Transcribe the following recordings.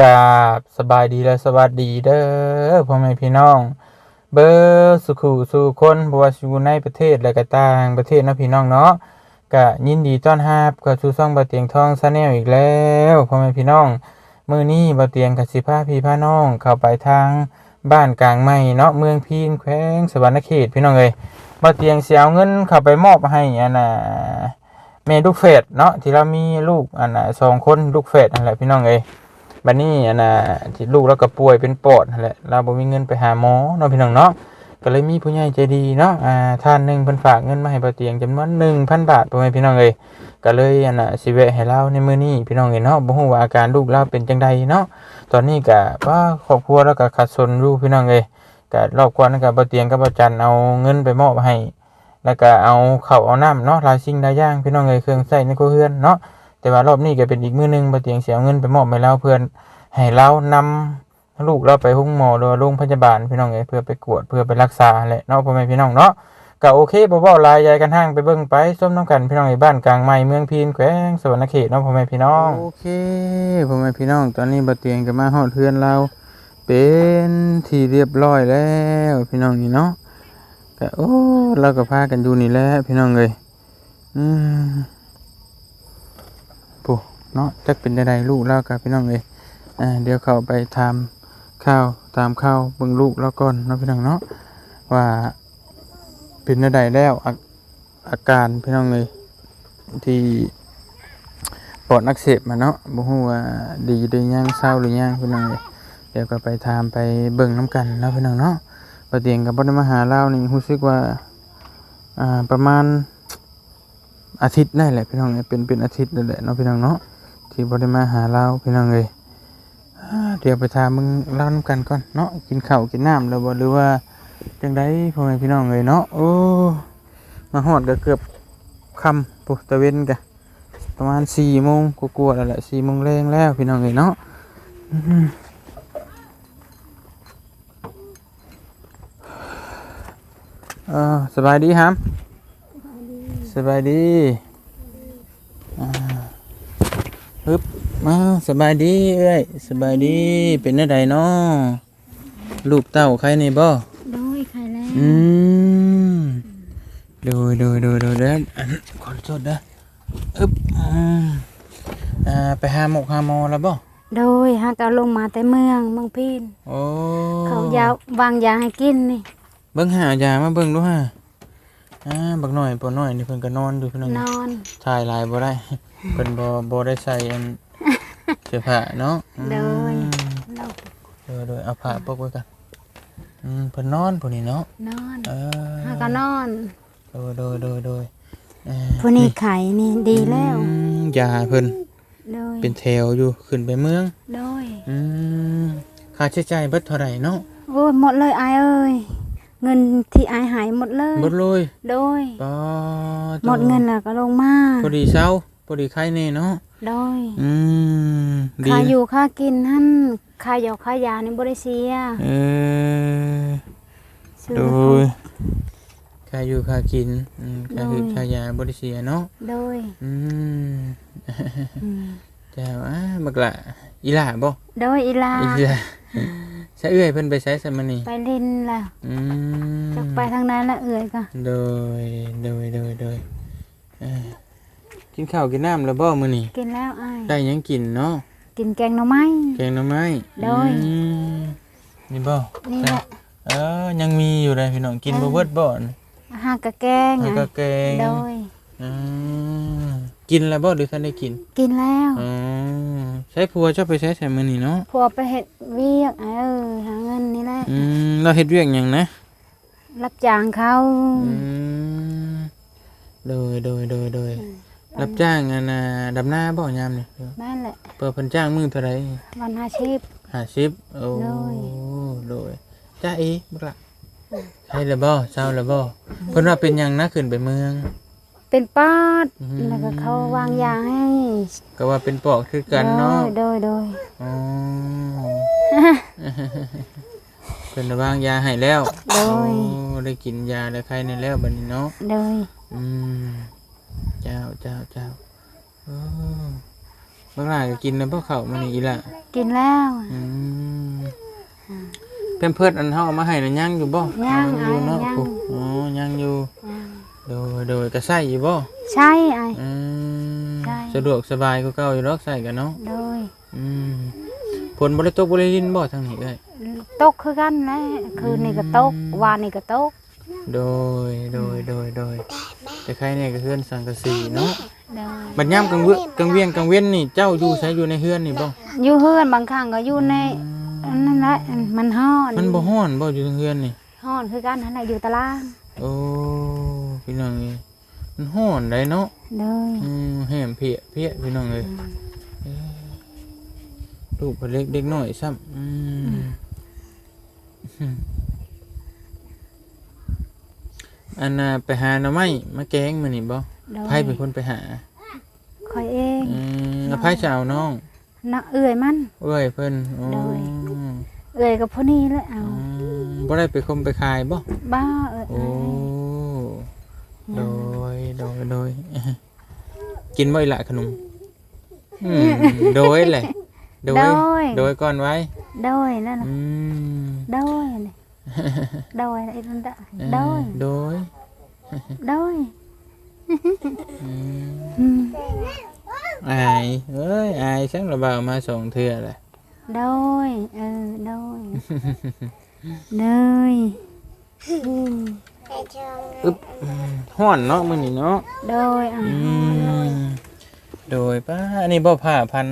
กราบสบายดีและสวัสดีเด้อพ่อแม่พี่น้อง เบอร์สุขุสู่คนบว่าอยู่ในประเทศและก็ต่างประเทศนะพี่น้องเนาะก็ยินดีต้อนรับเข้าสู่ช่องบ่เตียงทองชาแนลอีกแล้วพ่อแม่พี่น้องมื้อนี้บ่เตียงกับสิพาพี่พาน้องเข้าไปทางบ้านกลางไม้เนาะเมืองพีนแขวงสวรรณเขตพี่น้องเอ้ยบ่เตียงเสิเอาเงินเข้าไปมอบให้อันน่ะแม่ลูกเฟดเนาะที่เรามีลูกอันน่ะสองคนลูกเฟดนั่นแหละพี่น้องเอ้ย บัดนี้อันน่ะที่ลูกเราก็ป่วยเป็นปอดนั่นแหละเราบ่มีเงินไปหาหมอเนาะพี่น้องเนาะก็เลยมีผู้ใหญ่ใจดีเนาะอ่าท่านหนึ่งเพิ่นฝากเงินมาให้บ่เตียงจำนวน1,000 บาทพ่อแม่พี่น้องเอ้ยก็เลยอันน่ะสิแวะให้เราในมื้อนี้พี่น้องเอ้ยเนาะบ่ฮู้ว่าอาการลูกเราเป็นจังใดเนาะตอนนี้ก็ว่าครอบครัวเราก็ขัดสนอยู่พี่น้องเอ้ยก็รอบก่อนก็บ่เตียงกับบ่จันเอาเงินไปมอบให้แล้วก็เอาข้าวเอาน้ำเนาะหลายสิ่งหลายอย่างพี่น้องเอ้ยเครื่องใช้ในครัวเรือนเนาะ แต่ว่ารอบนี้ก็เป็นอีกมือหนึงบ่เตียงเสิเอาเงินไปมอบให้เราเพื่อนให้เรานำลูกเราไปห้องหมอหรือโรงพยาบาลพี่น้องเอ้เพื่อไปกวดเพื่อไปรักษาแหละเนาะพ่อแม่พี่น้องเนาะก็โอเคบ่เว้าหลายใหญ่กันห้างไปเบิ่งไปส้มน้ำกันพี่น้องในบ้านกลางไม้เมืองพีนแขวงสวรรณเขตเนาะพ่อแม่พี่น้องโอเคพ่อแม่พี่น้องตอนนี้บ่เตียงก็มาฮอดเฮือนเราเป็นที่เรียบร้อยแล้วพี่น้องนี่เนาะก็โอ้เราก็พากันอยู่นี่แหละพี่น้องเอ้ยอืม เนาะจักเป็นจังไดลูกเรากับพี่น้องเอ้ยอ่าเดี๋ยวเขาไปทำข้าวตามข้าวเบิ่งลูกแล้วก่อนเนาะพี่น้องเนาะว่าเป็นอะไรแล้วอาการพี่น้องเลยที่ปอดนักเสบมาเนาะบ่ฮู้ว่าดีหรือยังเศร้าหรือยังพี่น้องเลยเดี๋ยวก็ไปทำไปเบิ่งน้ำกันเนาะพี่น้องเนาะประเตียงกับบ่ได้มาหาเรานี่รู้สึกว่าอ่าประมาณอาทิตย์ได้แหละพี่น้องเอ้ยเป็นเป็นอาทิตย์นั่นแหละเนาะพี่น้องเนาะ ที่บ่ได้มาหาเราพี่น้องเลยอ่าเดี๋ยวไปถามมึงเล่าน้ำกันก่อนเนาะกินข้าวกินน้ำแล้วบ่หรือว่าจังไดพ่อแม่พี่น้องเลยเนาะโอ้มาฮอดก็เกือบค่ำปุ๊ตะเวนกะประมาณสี่โมงกลัวาๆแล้วแหละสี่โมงแรงแล้วพี่น้องเลยเนาะอื้อหือเออสบายดีครับสบายดีอ่า ฮึบมาสบายดีเอ้ยสบายดีเป็นอะไรเนาะลูกเต้าใครนี่บ่โดยใครแล้วอืมดูดูดูดูเด้ออันขอโทษเด้ออึบอืมอ่าไปหาหมกหาหมอแล้วบ่โดยหากเอาลงมาแต่เมืองเมืองพีนโอ้เขายาววางยาให้กินนี่เบิ่งหายามาเบิ่งดูฮะอ่าบักหน่อยปอน้อยนี่เพิ่นก็นอนอยู่เพิ่นนน่ะอนถ่ายหลายบ่ได้ เพิ่นบ่บ่ได้ใส่อันเสื้อผ้าเนาะอืมโดยเราโดยโดยเอาผ้าปกไว้กันอืมเพิ่นนอนผู้นี้เนาะนอนเออหากก็นอนโดยโดยโดยโดยเอ่อผู้นี้ไข่นี่ดีแล้วอืมยาเพิ่นโดยเป็นแถวอยู่ขึ้นไปเมือง โดยอืมค่าใช้จ่ายเบิดเท่าไหร่เนาะโอ้ยหมดเลยอายเอ้ยเงินที่อายหายหมดเลย เบิดเลยโดยปอหมดเงินแล้วก็ลงมาพอดีเช้า พอดีไข้แน่เนาะโดยอืมดีค่าอยู่ค่ากินหั่นค่าหยอกค่ายานี่บ่ได้เสียเออซื้อโดให้ยค่าอยู่ค่ากินอืมค่าคือโดยค่ายาบริเสียเนาะโดยอืมอืมเจ้าอะบักละอีหล่าบ่โดยอีลาอีหล่าใช้เอื้อยเพิ่นไปใช้สมานี่ไปลินแล้วอืมจะไปทางนั้นละเอื่อยก็โดยโดยโดยโดยเอ่อ กินข้าวกินน้ำแล้วบ่มื้อนี้กินแล้วอ้ายได้หยังกินเนาะกินแกงหน่อไม้ แกงหน่อไม้โดย อืมนี่บ่นี่แหละเออยังมีอยู่เลยพี่น้องกินบ่เบิดบ่อนหากกะแกงแล้วอะก็แกงโดย อืมกินแล้วบ่หรือท่านได้กินกินแล้วอ๋อใช้ผัวเจ้าไปใช้ใส่มื้อนี้เนาะพวไปเฮ็ดเวียกเออหาเงินนี่แหละอืมเราเฮ็ดเวียกหยังนะ รับจ้างเขา อืมโดยโดยโดยโดย รับจ้างอันน่ะดำนาบ่ยามนี่นั่นแหละเปิดเพิ่นจ้างมื้อเท่าไหร่วันอาชีพ50โอ้โดย โดยจ้าอีบักละใช่แล้วบ่เช้าแล้วบ่เพิ่นว่าเป็นหยังนะขึ้นไปเมือง เป็นปอดอืม แล้วก็เขาวางยาให้ก็ว่าเป็นปอกคือกันเนาะโดยโดยอ๋อเป็นวางยาให้แล้วโดยโอ้ได้กินยาได้ไข้ในแล้วบัดนี้เนาะโดยอืม เจ้าเจ้าเจ้าโอ้บางหลายก็กินแล้วบ่เข้ามื้อนี้อีหล่ะกินแล้วอืมเพิ่นเพิ่นอันเฮาเอามาให้น่ะยังอยู่บ่ยังอยู่เนาะยังโอ้อ๋อยังอยู่อ่าโดยโดยก็ใช้อยู่บ่ใช่ไอ้ายอืมใช่ สะดวกสบายกว่าเก่าอยู่ดอกใช้กันเนาะโดยอืมฝนบ่ได้ตกบ่ได้ดินบ่ทางนี้เอ้ย ตกคือกันแหละคืนนี้ก็ตกวานนี้ก็ตก โดยโดยโดยโดยแต่ใครเนี่ยก็เฮือนสังกะสีเนาะโดยบัดยามกลางเวกลางเวียงกลางเว้นนี่เจ้าอยู่ใช้อยู่ในเฮือนนี่บ่อยู่เฮือนบางครั้งก็อยู่ในอันนั่นแหละมันฮ้อนมันบ่ฮ้อนบ่อยู่ในเฮือนนี่ฮ้อนคือกันนั่นแหละอยู่ตารางโอ้พี่น้องเอ้ยมันฮ้อนได้เนาะโดยอืมแหมเพียเพียพี่น้องเอ้ยเอ้ยลูกเพิ่นเล็กเด็กน้อยซ้ำอืม อืมอันน่ะไปหาหน่อไม้มาแกงมื้อนี่บ่โดยไผเป็นคนไปหาคอยเองอืมแล้วไผจะเอาน้อง นักเอื่อยมัน เอ้ยเพิ่นอ๋อโดย เอื่อยกับพวกนี้แหละเอาอืมบ่ได้ไปคมไปขายบ่บ้าเอื่อยโอ้ โดย โดย โดย กินบ่อีหละขนมอืมโดยแหละโดย โดยก่อนไว้ โดยนั่นน่ะอืม โดยนี่ โดยไอ้นั่นน่ะเออโดยโดยโดยอืมอืมอายเอ้ยอายช่างระบาวมาสองเทื่อแหละโดยเออโดยโดยอืมอึ๊บอืมฮ้อนเนาะมื้อนี้เนาะโดยอะอืมโดยป้าอันนี้บ่ผ้าพัน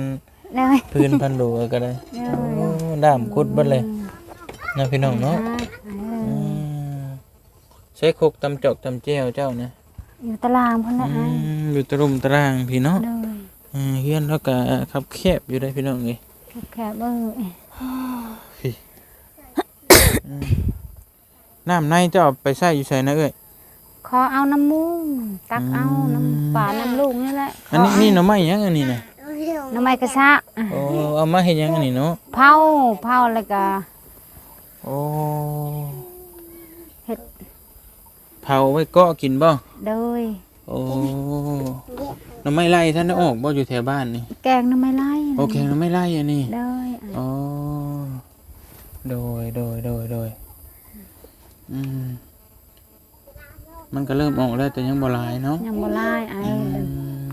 โดยพื้นพันโดก็ได้โดโอ้ยด้ามคุดเบิดเลยนะพี่น้องเนาะอะเออือมใช้ครกตำจอกตำแจ้วเจ้านะอยู่ตารางพุ่นละอือะมอยู่ตะรุมตารางพี่เนาะโดยอืมเฮือนแล้วก็คับแคบอยู่ได้พี่น้องเอ้ยแคบเออพี่อืมน้ำในเจ้าไปใส่อยู่ใส่นะเอ้ย ขอเอาน้ำมูกตักเอาอืมน้ำป่าน้ำลูกนี่แหละอันนี้นี่หน่อไม้หยังอันนี้นะน้ำไม้กระซะอะโอ้เอามาเฮ็ดหยังอันนี้เนาะเผาเผาแล้วก็โอ้เฮ็ด เผาไว้เกาะกินบ่โดย โอ้หน่อไม้ไล่ท่านได้ออกบ่อยู่แถวบ้านนี่แกงน้ำไม้ไล่โอเคหน่อไม้ไล่อันนี้โดยอะอ๋อโดยโดยโดยโดยอืมมันก็เริ่มออกแล้วแต่ยังบ่หลายเนาะยังบ่ไล่ไอ้อืม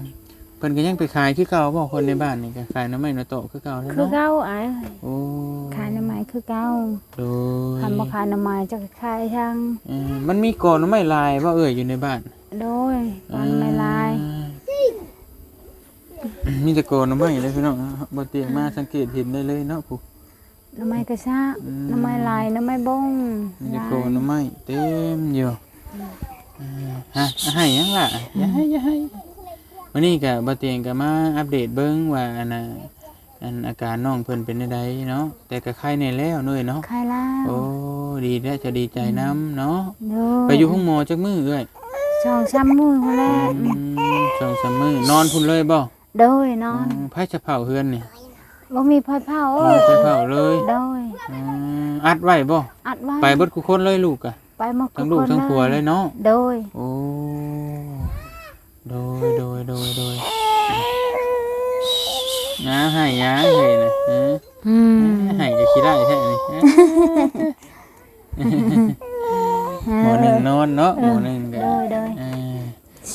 เพิ่นก็ยังไปขายคือเก่าบ่คนในบ้านนี่ก็ขายน้ำไม่น้ำโตะคือเก่าแล้วคือเนาะเก่าไอ้โอ้ขายน้ำไม้ คือเก่าโดยทำบ่ขายน้ำไม้จะขายทางเออมันมีกอน้ำไม่ลายบ่เอ่ยอยู่ในบ้านโดยตอนไม่ไล่อืมมีแต่กอน้ำไม่เลยพี่น้องบ่เตียงมาสังเกตเห็นได้เลยเนาะผู้น้ำไม้กระซะอืมน้ำไม้ไล่น้ำไม้บงมีแต่กอน้ำไม่เต็มอยู่เออฮะให้หยังล่ะอย่าให้อย่าให้วันนี้ก็บ่เตียงก็มาอัปเดตเบิ่งว่าอันน่ะ อันอาการน้องเพิ่นเป็นจังไดเนาะแต่ก็ไข้แน่แล้วเน้อยเนาะขายแล้วโอ้ดีแล้วจะดีใจนํเนาะโดไปอยู่ห้องหมอจักมื้อเอ้ยสองสามมื้อพุ่นแหละอืมสองสามมื้อนอนพุ่นเลยบ่โดยนอนไผจะเผาเฮือนนี่บ่มีไฟเผาบ่เอ้ยไปเผาเลยโดยอืมอัดไว้บ่อัดไว้ไปเบิดทุกคนเลยลูกอะไปหมดทั้งลูกคนทั้งผัวเลยเนาะโดยโอ้โดยโดยโดยโดย ยาให้ยาให้นะฮะอืมให้ก็คิดได้แท้นี่หมอหนึ่งนอนเนาะหมอหนึ่งก็โดยโดยเออ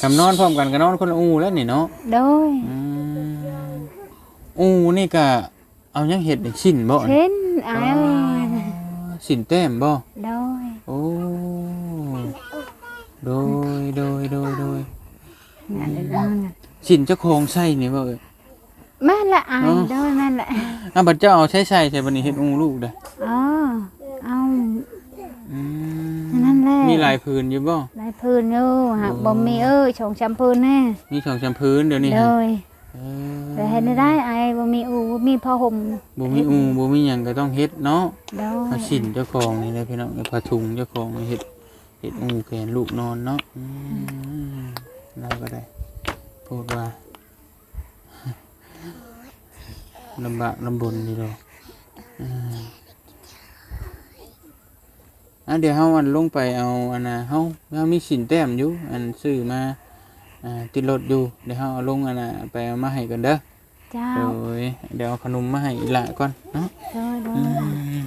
คำนอนพร้อมกันก็นอนคนละอูแล้วนี่เนาะโดยอืมอูนี่ก็เอายังเห็ดอีกชิ้นบ่เห็นไอ้เอ้ยสินแต้มบ่ โดยโอ้ โดย โดย โดย โดยนั่นแหละนั่นน่ะสินเจ้าของใส่นี่บ่เอ้ย แม่นละไอ้อ๋อโดยแม่นละอะบัดเจ้าเอาใช้ใส่ใส่บัดนี้เฮ็ดอูลูกเด้อเออเอาอืมนั่นแหละมีหลายพื้นอยู่บ่ลายพื้นอยู่หากบ่มีเอ้ยชงชำพื้นแน่มีสองสามพื้นเดี๋ยวนี้โดฮะยเอแต่เห็นได้ไอ้บ่มีอูบ่มีผ้าห่มบ่มีอูบ่มีหยังก็ต้องเฮ็ดเนาะโดเอายสินเจ้าของนี่แหละพี่น้องเอาผ้าถุงเจ้าของนี่เฮ็ดเฮ็ดอูแขนลูกนอนเนาะอืมเราก็ได้พูดว่า ลำบากลำบนนี่ดอกอืมอะเดี๋ยวเฮาอันลงไปเอาอันน่ะเฮาเฮามีสินแต้มอยู่อันซื้อมาอ่าติดรถอยู่เดี๋ยวเฮาเอาลงอันน่ะไปเอามาให้กันเด้อเจ้าโดยเดี๋ยวเอาขนมมาให้อีหละก่อนเนาะโดยโดอืยม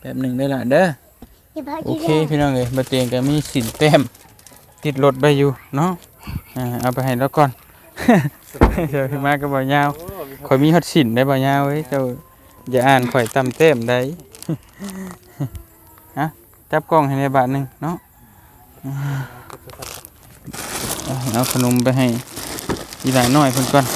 แป๊บหนึ่งได้ละเด้อโอเคพี่น้องเอ้ยบะเตียงก็มีสินแต้มติดรถไปอยู่เนาะอ่าเอาไปให้แล้วก่อน เดี๋ยวขึ้นมาก็บ่ยาว ข่อยมีฮอดสินได้บ่ยาวเว้ยเจ้าอย่าอ่านข่อยตำแต้มได้ฮะจับกล้องให้ในบาทหนึงเนาะอ่าเอาขนมไปให้อีหลาน้อยเพิ่นก่อน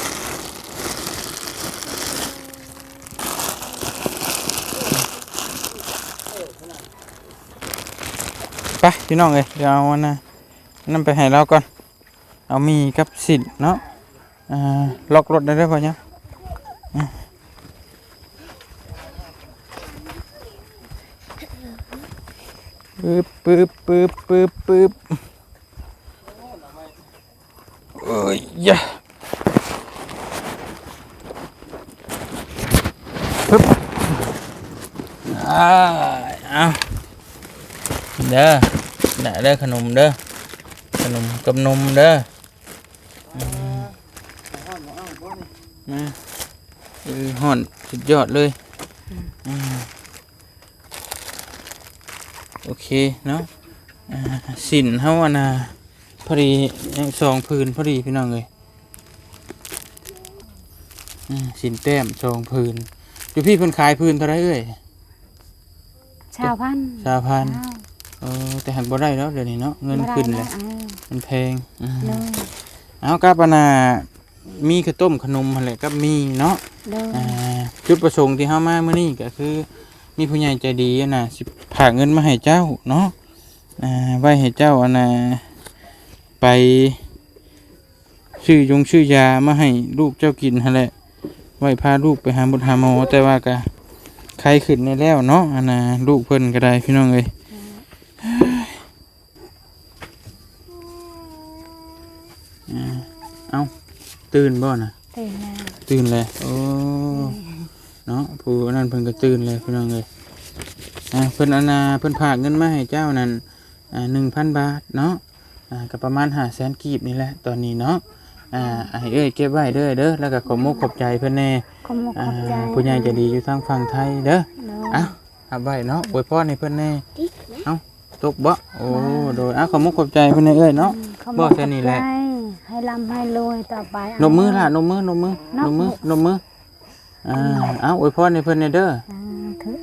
ไปพี่น้องเอ้ยเดี๋ยวเอาอันนะนั่นไปให้เราก่อน เอามีกับสินเนาะอ่าล็อกรถได้ด้วยป่ะเนี่ย ปึ๊บปึ๊บปึ๊บปึ๊บปึ๊บเอ้ยยะปึ๊บอ่าเอาเด้อได้เด้อขนมเด้อขนมกับนมเด้ออืมมาเออห่อนสุดยอดเลยอืมโอ เคเนาะอ่าสินเฮาอันน่ะพอดียังสองพื้นพอดีพี่น้องเลยอืมสินแต้มสองพื้นอยู่พี่เพิ่นขายพื้นเท่าไรเอ้ยชาวพันธุ์สามพันเจ้าเออแต่หักบ่ได้แล้วเดี๋ยวนี้เนาะเงินบ่ได้ขึ้นเลยเออมันแพงอืมโดยเอากับอันน่ะมีข้าวต้มขนมหั่นแหละกับมีเนาะโดยอ่าจุดประสงค์ที่เฮามามื้อนี้ก็คือ มีผู้ใหญ่ใจดีอะน่ะสิฝากเงินมาให้เจ้าเนาะอ่าไว้ให้เจ้าอันน่ะไปซื้อยงซื้อยามาให้ลูกเจ้ากินหั่นแหละไว้พาลูกไปหาบุตรหาหมอแต่ว่าก็ใครขึ้นในแล้วเนาะอันน่ะลูกเพิ่นก็ได้พี่น้องเอ้ยอ่าเอาตื่นบ่น่ะตื่นแล้วตื่นเลยโอ้ เนาะผู้นั้นเพิ่นก็ตื่นเลยพี่น้องเลยอ่าเพิ่นอนนาเพิ่นฝากเงินมาให้เจ้านั่นอ่าหนึ่งพันบาทเนาะอ่าก็ประมาณห้าแสนกีบนี่แหละตอนนี้เนาะอ่าให้เอ้ยเก็บไว้เด้อเด้อแล้วก็ขอมุกขอบใจเพิ่นแน่ขอบมุกอ่าขอบใจผู้ใหญ่ใจะดีอยู่ทางฝั่งไทยเด้อโดยเอ้าเอาไว้เนาะอวยพรให้เพิ่นแน่เอ้าตกบ่โอ้โดยอะขอมุกขอบใจเพิ่นแน่เอ้ยเนาะขอบบ่มุกแค่นี้แหละขอบใจให้ร่ำให้รวยต่อไป นมมือล่ะนมมือนมมือนมมือนมมือ อ่าเอาอวยพรให้เพิ่นแน่เด้ออ่าคือ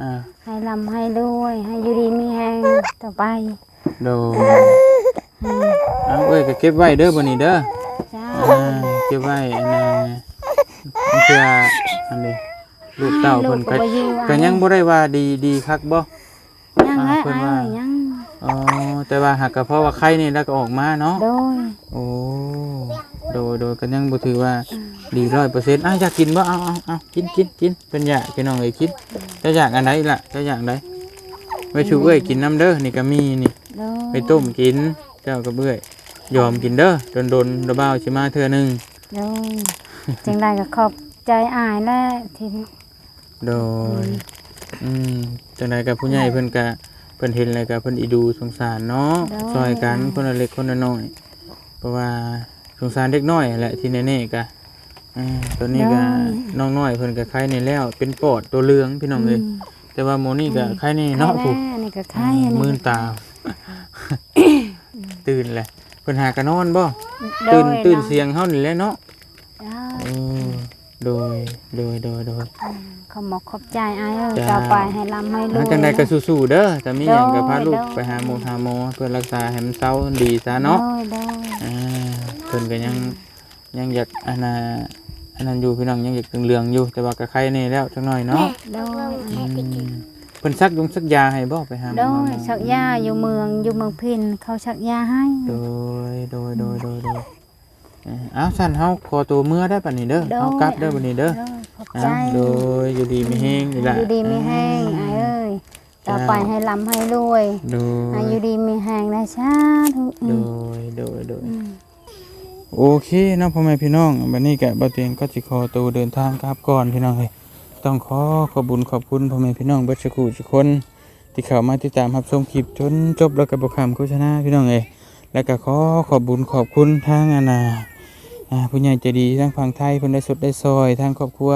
อ่าให้ร่ำให้รวยให้อยู่ดีมีแฮงต่อไปโดเอาเอ้ยก็เก็บไว้เด้อบัดนี้เด้อเจ้าอ่าเก็บไว้อันน่ะมันเพื่ออันนี้ลูกเต้าลูเพิ่กนก็ก็บ่อยู่ก็ยังบ่ได้ว่าดีดีคักบ่ ยังอ่าให้เพิ่นอ้าว่ายยังอ๋อแต่ว่าหากก็เพราะว่าไข้นี่แล้วก็ออกมาเนาะ โดยโอ้ โดยโดยก็ยังบ่ถือว่า ดี100%อะอยากกินบ่เอาเอาเอากินกินกินเป็นอยากพี่น้องเอ้ยกินจะอยากอันใดล่ะจะอยากอันใดไว้ชูเอ้ยกินน้ำเด้อนี่ก็มีนี่ โดยไปต้มกิน เจ้าก็เบื่อยยอมกินเด้อโดนโดนๆระบ้าวชิมาเธอหนึ่งโดยจังไดก็ขอบใจอายและที่โดยอืมจังใดกับผู้ใหญ่เพิ่นกะเพิ่นเห็นอะไรกับเพิ่นอีดูสงสารเนาะซอยกันคนละเล็กคนละน้อย เพราะว่าสงสารเด็กน้อยแหละที่แน่ๆกะ อ่าตัวนี้ก็น้องน้อยเพิ่นก็ไข้ในแล้ว เป็นปอดตัวเหลืองพี่น้องเลยแต่ว่าโมนี่ก็ไข้ในเนาะไข่ผู้แน่นี่ก็ไข่อันนี้มื่นตา ตื่นแหละเพิ่นหากะนอนบ่โดตื่นยตื่นเนาะเสียงเฮานี่แหละเนาะเจ้าโอ้โดยโดยโดยโดยขอบมกขอบใจอายเออจ้าต่อไปให้ร่ำให้รวหายจังใดก็สู้ๆเด้อแต่มีหยังก็พาลูกโดยไปหาหมอหาหมอเพื่อรักษาให้มันเซาดีซะเนาะโดยโดยอ่าเพิ่นก็ยัง ยังอยากอันน่ะอันนั้นอยู่พี่น้องยังอยากเหลืองๆอยู่แต่ว่าก็ไข้แนี่แล้วจักหน่อยเนาะโดยอืมเพิ่นซักยงซักยาให้บ่ไปหาหมอโดหายหมอชักยาอยู่เมืองอยู่เมืองพินเขาชักยาให้โดยโดยโดยโดยโดยเอ้าอ้าวสั่นเฮาขอตัวเมื่อได้ปานนี้เด้อเฮากลับเด้อบัดนี้เด้อโดยขอบอ้าใจวโดยอยู่ดีมีแฮงนี่ล่ะอยู่ดีมีแห้งอายเอ้ยต่อไปให้ร่ำให้รวยโดอายยอยู่ดีมีแห้งนะชาธุโดยโดยโดย อืม โอเคนะพ่อแม่พี่น้องบันนี้แกบ่เตียงก็จิคอตัวเดินทางครับก่อนพี่น้องเลยต้องขอขอบุญขอบคุณพ่อแม่พี่น้องเบิร์ชกูทุกคน ที่เข้ามาติดตามรับชมคลิปจนจบแล้วกับบคำโฆษณาพี่น้องเลยแล้วก็ขอขอบุญขอบคุณทางอนาผู้ใหญ่ใจดีทั้งฝั่งไทยเพิ่นได้สดได้ซอยทั้งครอบครัว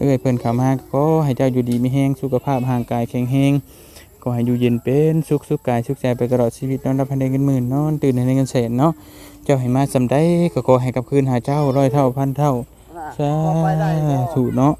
เอื้อยเพื่อนข่าวมาก็ให้เจ้าอยู่ดีมีแห้งสุขภาพห่างกายแข็งแรงก็ให้อยู่เย็นเป็นสุขสุขกายสุขใจไปตลอดชีวิตนอนรับพันเงินหมื่นนอนตื่นในเงินแสนเนาะ เจ้าให้มาสำได้ก็ขอให้กับคืนหาเจ้าร้อยเท่าพันเท่าสาธุเนาะ